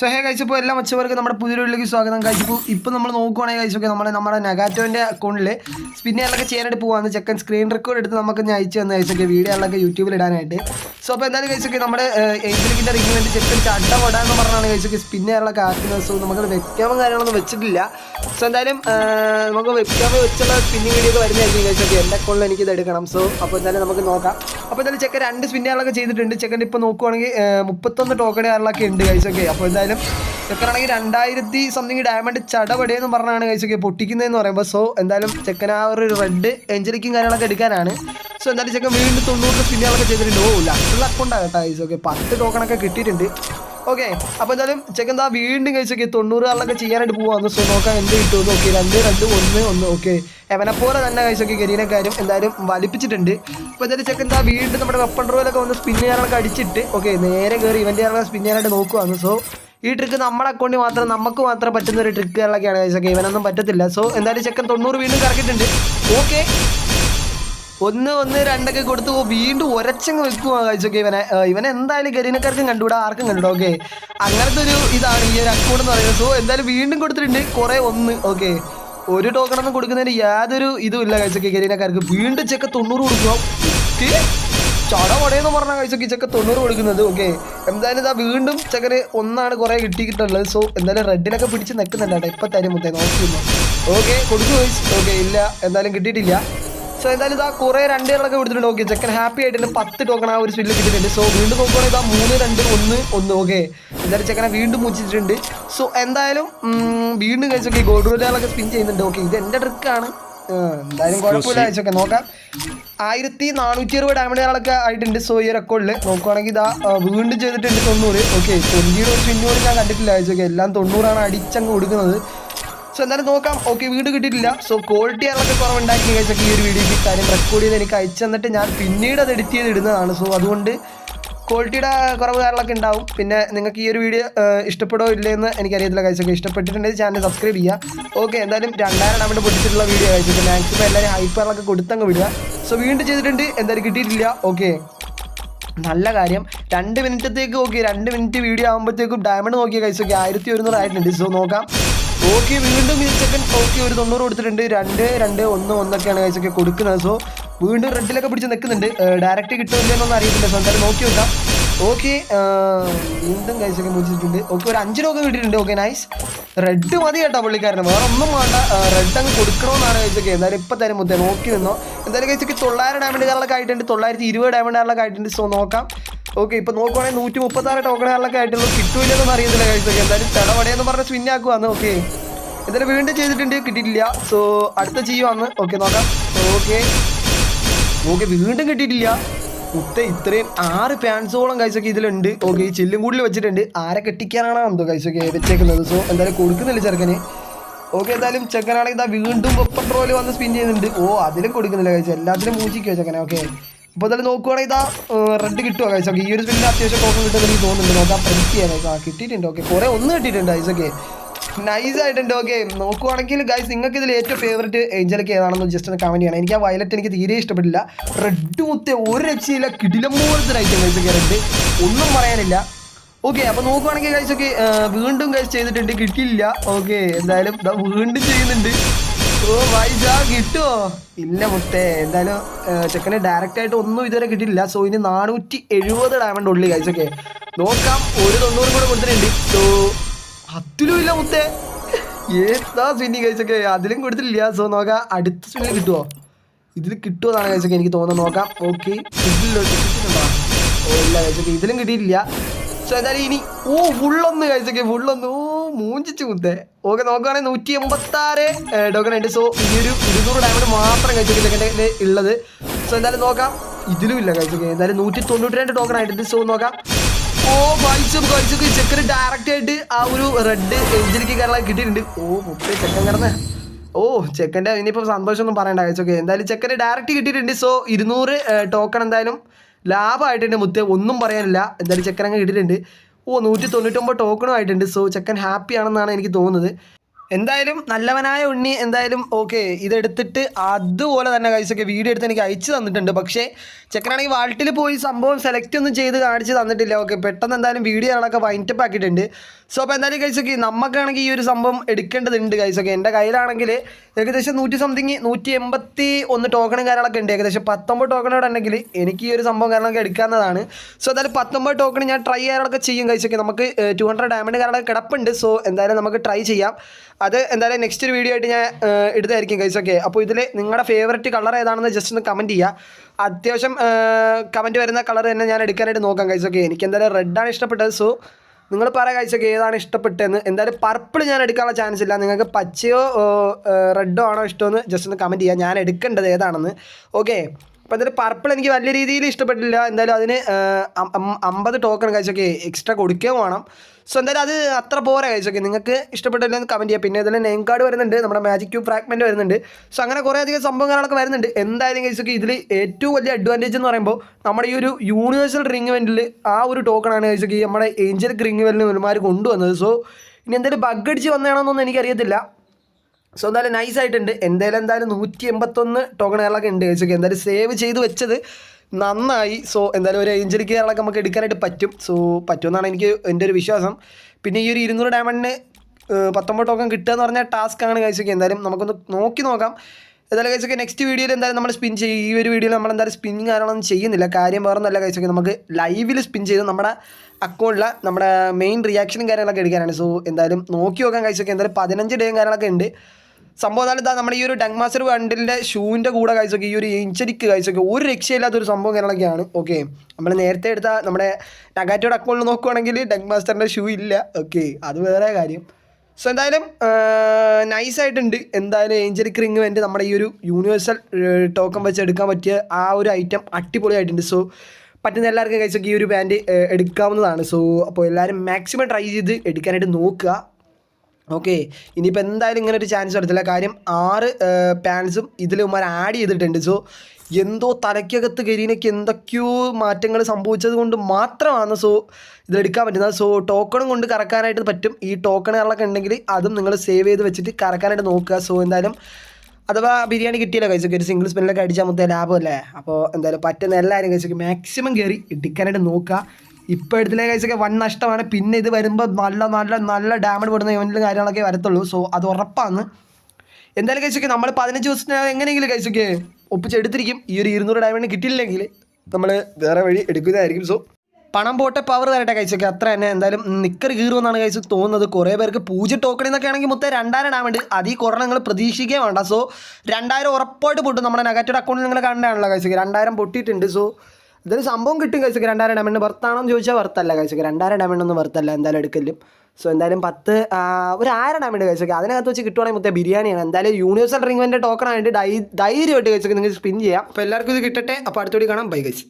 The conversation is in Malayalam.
സോ ഹേ കഴിച്ചപ്പോൾ എല്ലാ മച്ചവർക്ക് നമ്മുടെ പുതിയൊരുള്ളിലേക്ക് സ്വാഗതം. കഴിച്ചപ്പോൾ ഇപ്പം നമ്മൾ നോക്കുവാണെങ്കിൽ കഴിച്ചൊക്കെ നമ്മുടെ നമ്മുടെ നെഗാറ്റോന്റെ അക്കൗണ്ടിൽ സ്പിന്നുകളിലൊക്കെ ചെയ്യാനായിട്ട് പോകാന്ന് ചെക്കൻ സ്ക്രീൻ റെക്കോർഡ് എടുത്ത് നമുക്ക് ഞാൻ അയച്ചു തന്നെ കഴിച്ചൊക്കെ വീഡിയോകളൊക്കെ യൂട്യൂബിൽ ഇടാനായിട്ട്. സോ അപ്പോൾ എന്തായാലും കഴിച്ചൊക്കെ നമ്മുടെ എയ്റ്റിലിക്കിന്റെ റിങ്ങിന് വേണ്ടി ചെക്കൻ ചട്ട വടാന്ന് പറഞ്ഞാണ് കഴിച്ചൊക്കെ സ്പിന്നുകളിലൊക്കെ ആക്കുന്നത് സോ നമുക്കത് വെക്കാമോ കാര്യങ്ങളൊന്നും വെച്ചിട്ടില്ല. സോ എന്തായാലും നമുക്ക് വെബ്ക്യാമ് വെച്ചുള്ള സ്പിന്നിങ് വീഡിയോ ഒക്കെ വരുന്നതായിരിക്കും കഴിച്ചൊക്കെ എന്റെ അക്കൗണ്ടിൽ എനിക്കിത് എടുക്കണം. സോ അപ്പോൾ എന്തായാലും നമുക്ക് നോക്കാം. അപ്പോൾ എന്തായാലും ചെക്കൻ രണ്ട് സ്പിന്നുകളൊക്കെ ചെയ്തിട്ടുണ്ട്. ചെക്കൻ ഇപ്പോൾ നോക്കുവാണെങ്കിൽ മുപ്പത്തൊന്ന് ടോക്കണുകാരിലൊക്കെ ഉണ്ട് കഴിച്ചൊക്കെ അപ്പോൾ എന്തായാലും ചെക്കനാണെങ്കിൽ രണ്ടായിരത്തി സംതിങ് ഡയമണ്ട് ചടപടിയെന്ന് പറഞ്ഞാണ് കഴിച്ചൊക്കെ പൊട്ടിക്കുന്നതെന്ന് പറയുമ്പോൾ സോ എന്തായാലും ചെക്കൻ ആ ഒരു റെഡ് എഞ്ചലിക്കും കാര്യങ്ങളൊക്കെ എടുക്കാനാണ്. സോ എന്തായാലും ചെക്കൻ വീണ്ടും തൊണ്ണൂറ് സ്പിന്നുകളൊക്കെ ചെയ്തിട്ടുണ്ട്. ഓ ലക്ഷുള്ള അക്കൗണ്ടാകട്ടെ കഴിച്ചു ഓക്കെ പത്ത് ടോക്കണൊക്കെ കിട്ടിയിട്ടുണ്ട്. ഓക്കെ അപ്പോൾ എന്തായാലും ചെക്കൻ എന്താ വീണ്ടും കഴിച്ചൊക്കെ ആളൊക്കെ ചെയ്യാനായിട്ട് പോകാമെന്ന് സോ നോക്കാം എന്ത് കിട്ടുമെന്ന് ഓക്കെ രണ്ട് രണ്ട് ഒന്ന് ഒന്ന്. ഓക്കെ എവനെ പോലെ തന്നെ കഴിച്ചൊക്കെ ഗരീനക്കാരും എന്തായാലും വലിപ്പിച്ചിട്ടുണ്ട്. അപ്പോൾ എന്തായാലും ചെക്കൻ എന്താ വീണ്ടും നമ്മുടെ വെപ്പൺ റോയിലൊക്കെ വന്ന് ചെയ്യാനൊക്കെ അടിച്ചിട്ട് ഓക്കെ നേരെ കയറി ഇവന്റെ ചെയ്യാനുള്ള സ്പിൻ ചെയ്യാനായിട്ട് നോക്കുവാന്ന് സോ ഈ ട്രിക്ക് നമ്മുടെ അക്കൗണ്ടിൽ മാത്രം നമുക്ക് മാത്രം പറ്റുന്ന ഒരു ട്രിക്കുകളിലൊക്കെയാണ് കഴിച്ചൊക്കെ ഇവനൊന്നും പറ്റത്തില്ല. സോ എന്തായാലും ചെക്കൻ തൊണ്ണൂറ് വീണ്ടും കറക്കിയിട്ടുണ്ട്. ഓക്കെ ഒന്ന് ഒന്ന് രണ്ടൊക്കെ കൊടുത്തു. വീണ്ടും ഒരച്ചങ്ങ് വെക്കുക കഴിച്ചൊക്കെ ഇവനെ. ഇവനെ എന്തായാലും ഗരീനക്കാർക്കും കണ്ടുവിടാ ആർക്കും കണ്ടുവിടാം ഓക്കെ അങ്ങനത്തെ ഒരു ഇതാണ് ഈ ഒരു അക്കൗണ്ട് എന്ന് പറയുന്നത്. സോ എന്തായാലും വീണ്ടും കൊടുത്തിട്ടുണ്ട്. കുറേ ഒന്ന്. ഓക്കെ ഒരു ടോക്കൺ ഒന്നും കൊടുക്കുന്നതിന് യാതൊരു ഇതും ഇല്ല കഴിച്ചൊക്കെ ഗരീനക്കാർക്ക്. വീണ്ടും ചെക്ക് തൊണ്ണൂറ് കൊടുക്കുക ഏ? ചട പടയെന്ന് പറഞ്ഞ കഴിച്ചൊക്കെ ചെക്ക തൊണ്ണൂറ് കൊടുക്കുന്നത്. ഓക്കെ എന്തായാലും ഇതാ വീണ്ടും ചെക്കന് ഒന്നാണ് കുറേ കിട്ടിയിട്ടുള്ളത്. സോ എന്തായാലും റെഡിനൊക്കെ പിടിച്ച് നിൽക്കുന്നുണ്ട് ഇപ്പം തരും മുത്തേ നോക്കിയിരുന്നു ഓക്കെ കൊടുക്കു ഓക്കെ ഇല്ല. എന്തായാലും കിട്ടിയിട്ടില്ല. സോ എന്തായാലും ഇതാ കുറേ രണ്ടുകളൊക്കെ കൊടുത്തിട്ടുണ്ട്. ഓക്കെ ചെക്കൻ ഹാപ്പി ആയിട്ടുണ്ട് പത്ത് ടോക്കൺ ആ ഒരു സ്പില്ല് കിട്ടിയിട്ടുണ്ട്. സോ വീണ്ടും നോക്കുകയാണെങ്കിൽ ഇതാ മൂന്ന് രണ്ട് ഒന്ന് ഒന്ന്. ഓക്കെ എന്തായാലും ചെക്കനെ വീണ്ടും മുച്ചിട്ടുണ്ട് സോ എന്തായാലും വീണ്ടും കഴിച്ചൊക്കെ ഗോഡ്രോലുകളൊക്കെ സ്പിൻ ചെയ്യുന്നുണ്ട്. ഓക്കെ ഇത് എന്റെ ട്രിക്കാണ് എന്തായാലും കുഴപ്പമില്ല അയച്ചൊക്കെ നോക്കാം. ആയിരത്തി നാനൂറ്റി അറുപത് ഡയമണ്ടുകളൊക്കെ ആയിട്ടുണ്ട് സോ ഈ റെക്കോർഡിൽ നോക്കുവാണെങ്കിൽ ഇതാ വീണ്ടും ചെയ്തിട്ടുണ്ട് തൊണ്ണൂറ്. ഓക്കെ ട്വന്റിയുടെ ഒരു സ്പിന്നോട് ഞാൻ കണ്ടിട്ടില്ല അയച്ചൊക്കെ എല്ലാം തൊണ്ണൂറാണ് അടിച്ചങ്ങ് കൊടുക്കുന്നത് സോ എന്തായാലും നോക്കാം. ഓക്കെ വീട് കിട്ടിയിട്ടില്ല. സോ ക്വാളിറ്റി അതൊക്കെ കുറവുണ്ടാക്കി കഴിച്ചൊക്കെ ഈ ഒരു വീഡിയോയ്ക്ക് കാര്യം റെക്കോർഡ് ചെയ്ത് എനിക്ക് അയച്ചു തന്നിട്ട് ഞാൻ പിന്നീട് അത് എഡിറ്റ് ചെയ്ത് ഇടുന്നതാണ്. സോ അതുകൊണ്ട് ക്വാളിറ്റിയുടെ കുറവ് കാര്യങ്ങളൊക്കെ ഉണ്ടാവും. പിന്നെ നിങ്ങൾക്ക് ഈ ഒരു വീഡിയോ ഇഷ്ടപ്പെടോ ഇല്ലയെന്ന് എനിക്കറിയത്തില്ല കഴിച്ചൊക്കെ ഇഷ്ടപ്പെട്ടിട്ടുണ്ടെങ്കിൽ ചാനൽ സബ്സ്ക്രൈബ് ചെയ്യുക ഓക്കെ എന്തായാലും രണ്ടായിരം ഡയമണ്ട് പൊട്ടിച്ചിട്ടുള്ള വീഡിയോ കഴിച്ചൊക്കെ മാക്സിമം എല്ലാവരും ഹൈപ്പറിലൊക്കെ കൊടുത്തങ്ങ് വിടുക. സോ വീണ്ടും ചെയ്തിട്ടുണ്ട് എന്തായാലും കിട്ടിയിട്ടില്ല. ഓക്കെ നല്ല കാര്യം. രണ്ട് മിനിറ്റത്തേക്ക് ഓക്കെ രണ്ട് മിനിറ്റ് വീഡിയോ ആകുമ്പോഴത്തേക്കും ഡയമണ്ട് നോക്കിയ കഴിച്ചൊക്കെ ആയിരത്തി ഒരുന്നൂറ് ആയിട്ടുണ്ട്. സോ നോക്കാം. ഓക്കെ വീണ്ടും ഈ സെക്കൻഡ് ഓക്കെ ഒരു തൊണ്ണൂറ് കൊടുത്തിട്ടുണ്ട്. രണ്ട് രണ്ട് ഒന്ന് ഒന്നൊക്കെയാണ് കഴിച്ചൊക്കെ കൊടുക്കുന്നത്. സോ വീണ്ടും റെഡിലൊക്കെ പിടിച്ച് നിൽക്കുന്നുണ്ട്. ഡയറക്റ്റ് കിട്ടുന്നില്ലെന്നൊന്നും അറിയത്തില്ല. സോ എന്തായാലും നോക്കി നോക്കാം. ഓക്കെ വീണ്ടും കഴിച്ചൊക്കെ മുടിച്ചിട്ടുണ്ട് ഓക്കെ ഒരു അഞ്ച് രൂപ കിട്ടിയിട്ടുണ്ട്. ഓക്കെ നൈസ് റെഡ് മതി കേട്ടോ പുള്ളിക്കാരന്. വേറെ ഒന്നും വേണ്ട. റെഡ് അങ്ങ് കൊടുക്കണമെന്നാണ് കഴിച്ചൊക്കെ എന്തായാലും ഇപ്പം തരും മുത്തേ നോക്കി നിന്നോ. എന്തായാലും കഴിച്ചൊക്കെ തൊള്ളായിരം ഡയമണ്ട് കാറിലൊക്കെ ആയിട്ടുണ്ട്. തൊള്ളായിരത്തി ഇരുപത് ഡയമണ്ട് കാറിലൊക്കെ ആയിട്ടുണ്ട്. സോ നോക്കാം. ഓക്കെ ഇപ്പം നോക്കുവാണെങ്കിൽ നൂറ്റി മുപ്പത്താറ് ടോക്കണുകളിലൊക്കെ ആയിട്ടുള്ളൂ. കിട്ടൂലെന്നൊന്നും അറിയത്തില്ല കഴിച്ചൊക്കെ എന്തായാലും തടവടയെന്ന് പറഞ്ഞ് സ്വിൻ ആക്കുവാന്ന്. ഓക്കെ എന്തായാലും വീണ്ടും ചെയ്തിട്ടുണ്ട്. കിട്ടിയിട്ടില്ല. സോ അടുത്ത ചെയ്യുവാന്ന്. ഓക്കെ നോക്കാം. ഓക്കെ ഓക്കെ വീണ്ടും കിട്ടിയിട്ടില്ല. മുത്ത ഇത്രയും ആറ് പാൻസോളം കഴിച്ചൊക്കെ ഇതിലുണ്ട്. ഓക്കെ ഈ ചില്ലും കൂടുതൽ വെച്ചിട്ടുണ്ട്. ആരെ കെട്ടിക്കാനാണോ എന്തോ കഴിച്ചൊക്കെ വെച്ചേക്കുന്നത് സോ എന്തായാലും കൊടുക്കുന്നില്ല ചെറുക്കന്. ഓക്കെ എന്തായാലും ചെക്കനാണെങ്കിൽ ഇതാ വീണ്ടും പെട്രോൾ വന്ന് സ്പിൻ ചെയ്യുന്നുണ്ട്. ഓ അതിലും കൊടുക്കുന്നില്ല കഴിച്ചു എല്ലാത്തിലും മൂച്ചിക്കോ ചെക്കനെ ഓക്കെ അപ്പോൾ എന്തായാലും നോക്കുവാണെങ്കിൽ ഇതാ റെഡ് കിട്ടുമോ കഴിച്ചൊക്കെ ഈ ഒരു സ്പിന്നിൽ അത്യാവശ്യം ടോക്കൺ കിട്ടുമെന്ന് തോന്നുന്നുണ്ട്. നോക്കാം പ്രഡിക്റ്റ് ചെയ്യാൻ ആ കിട്ടിയിട്ടുണ്ട്. ഓക്കെ കുറേ ഒന്ന് കിട്ടിയിട്ടുണ്ട് ഐസൊക്കെ നൈസ് ആയിട്ടുണ്ട്. ഓക്കെ നോക്കുവാണെങ്കിൽ ഗൈസ് നിങ്ങൾക്ക് ഇതിൽ ഏറ്റവും ഫേവറേറ്റ് ഏഞ്ചലൊക്കെ ഏതാണെന്ന് ജസ്റ്റ് ഒന്ന് കമന്റ് ചെയ്യണം. എനിക്ക് ആ വയലറ്റ് എനിക്ക് തീരെ ഇഷ്ടപ്പെട്ടില്ല. റെഡ് മുത്തേ ഒരു രക്ഷയില്ല. കിടിലം പോലത്തെ ഐറ്റം ഗൈസ് റെഡ് ഒന്നും പറയാനില്ല. ഓക്കെ അപ്പോൾ നോക്കുവാണെങ്കിൽ ഗൈസ് ഒക്കെ വീണ്ടും ഗൈസ് ചെയ്തിട്ടുണ്ട്. കിട്ടിയില്ല. ഓക്കെ എന്തായാലും വീണ്ടും ചെയ്യുന്നുണ്ട്. ഓ വൈസ് ആ കിട്ടുമോ ഇല്ല മുത്തേ എന്തായാലും ചെക്കന് ഡയറക്റ്റ് ആയിട്ട് ഒന്നും ഇതുവരെ കിട്ടിയില്ല സോ ഇനി നാനൂറ്റി എഴുപത് ഡയമണ്ട് ഉള്ളി ഗൈസ് ഒക്കെ നോക്കാം. ഒരു തൊണ്ണൂറ് കൂടെ കൊടുത്തിട്ടുണ്ട്. സോ അതിലും മുത്തേ. ഏതാ സ്വിന്നിങ് കഴിച്ചൊക്കെ? അതിലും കൊടുത്തില്ല സോ നോക്കാം. അടുത്ത സ്വിന്നിൽ കിട്ടുമോ ഇതിൽ കിട്ടുമോ എന്നാണ് കഴിച്ചൊക്കെ എനിക്ക് തോന്നുന്നത്. നോക്കാം. ഓക്കെ. ഇതിലോ ഓ ഇല്ല കഴിച്ചൊക്കെ. ഇതിലും കിട്ടിയിട്ടില്ല. സോ എന്തായാലും ഇനി ഓ ഫുള്ളൊന്ന് കഴിച്ചൊക്കെ. ഫുള്ളൊന്ന്. ഓ മൂഞ്ചിച്ച് മുത്തേ. ഓക്കെ നോക്കുകയാണെങ്കിൽ നൂറ്റി എൺപത്താറ് ടോക്കൺ ഉണ്ട്. സോ ഈ ഒരു ഇരുന്നൂറ് ഡയമണ്ട് മാത്രം കഴിച്ചൊക്കെ ചെക്കന്റെ ഉള്ളത് സോ എന്തായാലും നോക്കാം. ഇതിലും ഇല്ല കഴിച്ചൊക്കെ. എന്തായാലും നൂറ്റി തൊണ്ണൂറ്റി രണ്ട് ടോക്കൺ ആയിട്ടുണ്ട്. സോ നോക്കാം. ഓ പൈസ പൈസ ചെക്കന് ഡയറക്റ്റ് ആയിട്ട് ആ ഒരു റെഡ് എഞ്ചിനിക്ക് കയറാൻ കിട്ടിയിട്ടുണ്ട്. ഓ മുപ്പേ ചെക്കൻ കിടന്ന്. ഓ ചെക്കന്റെ ഇനിയിപ്പോൾ സന്തോഷമൊന്നും പറയണ്ട കഴിച്ചൊക്കെ എന്തായാലും ചെക്കന് ഡയറക്റ്റ് കിട്ടിയിട്ടുണ്ട്. സോ ഇരുന്നൂറ് ടോക്കൺ എന്തായാലും ലാഭമായിട്ടുണ്ട് മുത്തേ. ഒന്നും പറയാനില്ല. എന്തായാലും ചെക്കൻ അങ്ങ് കിട്ടിയിട്ടുണ്ട്. ഓ നൂറ്റി തൊണ്ണൂറ്റൊമ്പത് ടോക്കണും ആയിട്ടുണ്ട്. സോ ചെക്കൻ ഹാപ്പി ആണെന്നാണ് എനിക്ക് തോന്നുന്നത്. എന്തായാലും നല്ലവനായ ഉണ്ണി എന്തായാലും ഓക്കെ ഇതെടുത്തിട്ട് അതുപോലെ തന്നെ കഴിച്ചൊക്കെ വീഡിയോ എടുത്ത് എനിക്ക് അയച്ചു തന്നിട്ടുണ്ട്. പക്ഷേ ചെക്കനാണെങ്കിൽ വാൾട്ടിൽ പോയി സംഭവം സെലക്ട് ഒന്നും ചെയ്ത് കാണിച്ച് തന്നിട്ടില്ല. ഓക്കെ പെട്ടെന്ന് എന്തായാലും വീഡിയോ ആളൊക്കെ വൈൻഡപ്പ് ആക്കിയിട്ടുണ്ട്. സോ അപ്പോൾ എന്തായാലും കഴിച്ചൊക്കെ നമുക്കാണെങ്കിൽ ഈ ഒരു സംഭവം എടുക്കേണ്ടതുണ്ട് കഴിച്ചൊക്കെ എന്റെ കയ്യിലാണെങ്കിൽ ഏകദേശം നൂറ്റി സംതിങ് നൂറ്റി എൺപത്തി ഒന്ന് ടോക്കണും കാര്യങ്ങളൊക്കെ ഉണ്ട്. ഏകദേശം പത്തൊമ്പത് ടോക്കണോടെ ഉണ്ടെങ്കിൽ എനിക്ക് ഈ ഒരു സംഭവം കാര്യങ്ങളൊക്കെ എടുക്കാവുന്നതാണ്. സോ എന്തായാലും പത്തൊമ്പത് ടോക്കൺ ഞാൻ ട്രൈ ചെയ്യാനൊക്കെ ചെയ്യും കഴിച്ചൊക്കെ നമുക്ക് ടു ഹൺഡ്രഡ് ഡയമണ്ട് കാര്യങ്ങളൊക്കെ കിടപ്പുണ്ട്. സോ എന്തായാലും നമുക്ക് ട്രൈ ചെയ്യാം. അത് എന്തായാലും നെക്സ്റ്റ് ഒരു വീഡിയോ ആയിട്ട് ഞാൻ എടുത്തായിരിക്കും കഴിച്ചൊക്കെ അപ്പോൾ ഇതിൽ നിങ്ങളുടെ ഫേവററ്റ് കളർ ഏതാണെന്ന് ജസ്റ്റ് ഒന്ന് കമന്റ് ചെയ്യുക അത്യാവശ്യം കമന്റ് വരുന്ന കളർ തന്നെ ഞാൻ എടുക്കാനായിട്ട് നോക്കാം കഴിച്ചൊക്കെ എനിക്ക് എന്തായാലും റെഡാണ് ഇഷ്ടപ്പെട്ടത്. സോ നിങ്ങൾ പറ കഴിച്ചൊക്കെ ഏതാണ് ഇഷ്ടപ്പെട്ടതെന്ന്. എന്തായാലും പർപ്പിൾ ഞാൻ എടുക്കാനുള്ള ചാൻസ് ഇല്ല. നിങ്ങൾക്ക് പച്ചയോ റെഡോ ആണോ ഇഷ്ടമെന്ന് ജസ്റ്റ് ഒന്ന് കമന്റ് ചെയ്യുക ഞാൻ എടുക്കേണ്ടത് ഏതാണെന്ന്. ഓക്കെ അപ്പോൾ എന്തായാലും പർപ്പിൾ എനിക്ക് വലിയ രീതിയിൽ ഇഷ്ടപ്പെട്ടില്ല. എന്തായാലും അതിന് അമ്പത് ടോക്കൺ കഴിച്ചൊക്കെ എക്സ്ട്രാ കൊടുക്കുകയും വേണം. സോ എന്തായാലും അത് അത്ര പോരാ കഴിച്ചൊക്കെ നിങ്ങൾക്ക് ഇഷ്ടപ്പെട്ടില്ലെന്ന് കമന്റ് ചെയ്യുക പിന്നെ ഇതിൽ നെയിം കാർഡ് വരുന്നുണ്ട്. നമ്മുടെ മാജിക് ക്യൂ ഫ്രാഗ്മെന്റ് വരുന്നുണ്ട്. സോ അങ്ങനെ കുറേ അധികം സംഭവങ്ങളൊക്കെ വരുന്നുണ്ട്. എന്തായാലും കഴിച്ചൊക്കെ ഇതിൽ ഏറ്റവും വലിയ അഡ്വാന്റേജ് എന്ന് പറയുമ്പോൾ നമ്മുടെ ഈ ഒരു യൂണിവേഴ്സൽ റിംഗ് ആ ഒരു ടോക്കണാണ് കഴിച്ചൊക്കെ നമ്മുടെ ഏഞ്ചൽ റിംഗ് വെല്ലിന് ഒരുമാർ കൊണ്ടുവന്നത്. സോ ഇനി എന്തായാലും ബഗ് അടിച്ച് വന്നതാണോന്നൊന്നും എനിക്കറിയത്തില്ല. സോ എന്തായാലും നൈസ് ആയിട്ടുണ്ട്. എന്തായാലും എന്തായാലും നൂറ്റി എൺപത്തൊന്ന് ടോക്കൺ കേരളമൊക്കെ ഉണ്ട് കഴിച്ചൊക്കെ എന്തായാലും സേവ് ചെയ്ത് വെച്ചത് നന്നായി. സോ എന്തായാലും ഒരു ഏഞ്ചൽ കേരളമൊക്കെ നമുക്ക് എടുക്കാനായിട്ട് പറ്റും. സോ പറ്റുമെന്നാണ് എനിക്ക് എന്റെ ഒരു വിശ്വാസം. പിന്നെ ഈ ഒരു ഇരുന്നൂറ് ഡയമണ്ടിന് പത്തൊമ്പത് ടോക്കൺ കിട്ടുക എന്ന് പറഞ്ഞാൽ ടാസ്ക് ആണ് കഴിച്ചൊക്കെ എന്തായാലും നമുക്കൊന്ന് നോക്കി നോക്കാം. എന്തായാലും കഴിച്ചൊക്കെ നെക്സ്റ്റ് വീഡിയോയിൽ എന്തായാലും നമ്മൾ സ്പിൻ ചെയ്യും ഈ ഒരു വീഡിയോയിൽ നമ്മൾ എന്തായാലും സ്പിന്നിങ് കാര്യങ്ങളൊന്നും ചെയ്യുന്നില്ല. കാര്യം വേറെ നല്ല കഴിച്ചൊക്കെ നമുക്ക് ലൈവിൽ സ്പിൻ ചെയ്ത് നമ്മുടെ അക്കൗണ്ടിലെ നമ്മുടെ മെയിൻ റിയാക്ഷനും കാര്യങ്ങളൊക്കെ എടുക്കാനാണ്. സോ എന്തായാലും നോക്കി നോക്കാൻ കഴിച്ചൊക്കെ എന്തായാലും പതിനഞ്ച് ഡേയും കാര്യങ്ങളൊക്കെ ഉണ്ട്. സംഭവം എന്നാലും ഇതാ നമ്മുടെ ഈ ഒരു ഡങ് മാസ്റ്റർ വണ്ടിന്റെ ഷൂവിന്റെ കൂടെ കഴിച്ചൊക്കെ ഈ ഒരു ഇഞ്ചരിക്ക് കഴിച്ചൊക്കെ ഒരു രക്ഷയില്ലാത്തൊരു സംഭവം കാര്യങ്ങളൊക്കെയാണ്. ഓക്കെ നമ്മൾ നേരത്തെ എടുത്ത നമ്മുടെ നഗാറ്റോയുടെ അക്കൗണ്ടിൽ നോക്കുകയാണെങ്കിൽ ഡങ് മാസ്റ്ററിന്റെ ഷൂ ഇല്ല. ഓക്കെ അത് വേറെ കാര്യം. സോ എന്തായാലും നൈസായിട്ടുണ്ട് എന്തായാലും ഏഞ്ചലിക് റിങ് വേണ്ടി നമ്മുടെ ഈ ഒരു യൂണിവേഴ്സൽ ടോക്കൺ വെച്ച് എടുക്കാൻ പറ്റിയ ആ ഒരു ഐറ്റം അടിപൊളിയായിട്ടുണ്ട്. സോ പറ്റുന്ന എല്ലാവർക്കും കഴിച്ചൊക്കെ ഈ ഒരു ബാൻഡ് എടുക്കാവുന്നതാണ്. സോ അപ്പോൾ എല്ലാവരും മാക്സിമം ട്രൈ ചെയ്ത് എടുക്കാനായിട്ട് നോക്കുക. ഓക്കെ ഇനിയിപ്പോൾ എന്തായാലും ഇങ്ങനെ ഒരു ചാൻസ് എടുത്തില്ല കാര്യം ആറ് പാൻസും ഇതിൽ ഉമ്മാർ ആഡ് ചെയ്തിട്ടുണ്ട്. സോ എന്തോ തലയ്ക്കകത്ത് കരീനയ്ക്ക് എന്തൊക്കെയോ മാറ്റങ്ങൾ സംഭവിച്ചത് കൊണ്ട് മാത്രമാണ് സോ ഇതെടുക്കാൻ പറ്റുന്നത്. സോ ടോക്കണും കൊണ്ട് കറക്കാനായിട്ട് പറ്റും. ഈ ടോക്കണുകളൊക്കെ ഉണ്ടെങ്കിൽ അതും നിങ്ങൾ സേവ് ചെയ്ത് വെച്ചിട്ട് കറക്കാനായിട്ട് നോക്കുക. സോ എന്തായാലും അഥവാ ബിരിയാണി കിട്ടിയല്ലോ കഴിച്ചൊക്കെ ഒരു സിംഗിൾ സ്പെല്ലൊക്കെ അടിച്ചാൽ മൊത്തം ലാഭമല്ലേ? അപ്പോൾ എന്തായാലും പറ്റുന്ന എല്ലാവരും കഴിച്ചൊക്കെ മാക്സിമം കയറി എടുക്കാനായിട്ട് നോക്കുക. ഇപ്പോൾ എടുത്തില്ലേ കഴിച്ചൊക്കെ വൺ നഷ്ടമാണ്. പിന്നെ ഇത് വരുമ്പോൾ നല്ല നല്ല നല്ല ഡാമേജ് പെടുന്ന ഇവന്റിലും കാര്യങ്ങളൊക്കെ വരത്തുള്ളൂ. സോ അത് ഉറപ്പാണ്. എന്തായാലും കഴിച്ചൊക്കെ നമ്മൾ പതിനഞ്ച് ദിവസത്തിനകം എങ്ങനെയെങ്കിലും കഴിച്ചൊക്കെ ഒപ്പിച്ചെടുത്തിരിക്കും. ഈ ഒരു ഇരുന്നൂറ് ഡയമണ്ട് കിട്ടിയില്ലെങ്കിൽ നമ്മൾ വേറെ വഴി എടുക്കുന്നതായിരിക്കും. സോ പണം പോട്ടെ പവർ തരട്ടെ കഴിച്ചൊക്കെ അത്ര തന്നെ. എന്തായാലും നിക്കർ കീറുമെന്നാണ് കഴിച്ച് തോന്നുന്നത്. കുറേ പേർക്ക് പൂജ ടോക്കൺ എന്നൊക്കെ ആണെങ്കിൽ മൊത്തം രണ്ടായിരം ഡാമുണ്ട് അതീ കുറേ നിങ്ങൾ പ്രതീക്ഷിക്കുകയും വേണ്ട. സോ രണ്ടായിരം ഉറപ്പായിട്ട് പൊട്ടും. നമ്മുടെ നെഗറ്റീവ് അക്കൗണ്ടിൽ നിങ്ങൾ കണ്ടാണല്ലോ കഴിച്ചൊക്കെ രണ്ടായിരം പൊട്ടിയിട്ടുണ്ട്. സോ ഇതൊരു സംഭവം കിട്ടും കഴിച്ചു രണ്ടായിരം ഡയമണ്ട് വർത്താണെന്ന് ചോദിച്ചാൽ വർത്തല്ല കഴിച്ചു രണ്ടായിരം ഡയമണ്ട് ഒന്നും വർത്തല്ല എന്തായാലും എടുക്കലും. സോ എന്തായാലും പത്ത് ഒരു ആയിരം ഡയമണ്ട് കഴിച്ചൊക്കെ അതിനകത്ത് വെച്ച് കിട്ടുവാണെങ്കിൽ മുത്തേ ബിരിയാണിയാണ്. എന്തായാലും യൂണിവേഴ്സൽ റിംഗ് ടോക്കൺ ആയിട്ട് ഡൈ ധൈര്യമായിട്ട് കഴിച്ചു നിങ്ങൾക്ക് സ്പിൻ ചെയ്യാം. അപ്പോൾ എല്ലാവർക്കും ഇത് കിട്ടട്ടെ. അപ്പോൾ അടുത്തോടി കാണാം. ബൈ കഴിച്ചു